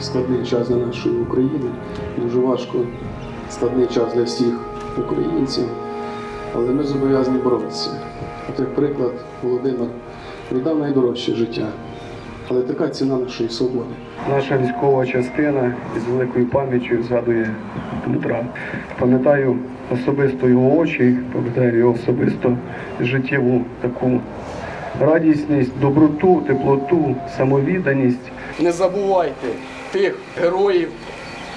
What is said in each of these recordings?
складний час для нашої України, дуже важко складний час для всіх українців, але ми зобов'язані боротися. От як приклад, Володимир віддав найдорожче життя, але така ціна нашої свободи. Наша військова частина із великою пам'яттю згадує Дмитра. Пам'ятаю особисто його очі, пам'ятаю його особисто життєву таку радісність, доброту, теплоту, самовідданість. Не забувайте тих героїв,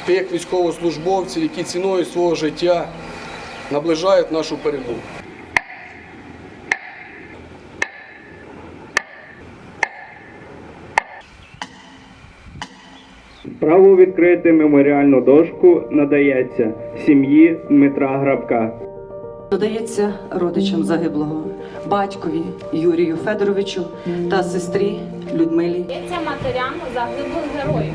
тих військовослужбовців, які ціною свого життя наближають нашу перемогу. Право відкрити меморіальну дошку надається сім'ї Дмитра Грабка. Додається родичам загиблого, батькові Юрію Федоровичу та сестрі Людмилі Дається матерям загиблих героїв.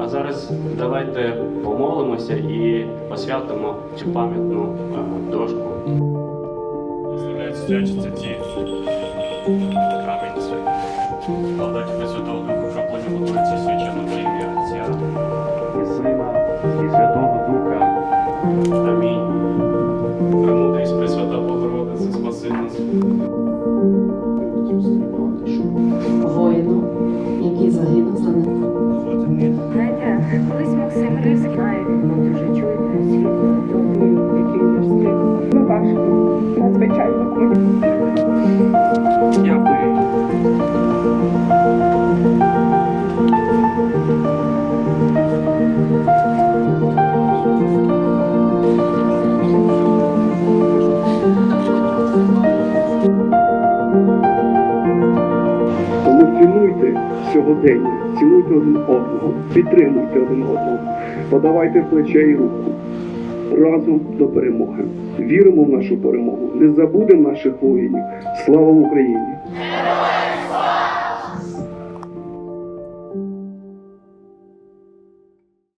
А зараз давайте помолимося і посвятимо цю пам'ятну е, дошку. Свячаться ті камінці. Владати Пресвятого Духу, щоб по ньому готується священно во ім'я Отця. І Сина, і Святого Духа. Амінь. Премудрість Пресвята Богородице, спаси нас. Дякую. Тому цінуйте сьогодення, цінуйте один одного, підтримуйте один одного, подавайте плече і руку. Разом до перемоги. Віримо в нашу перемогу. Не забудемо наших воїнів. Слава Україні!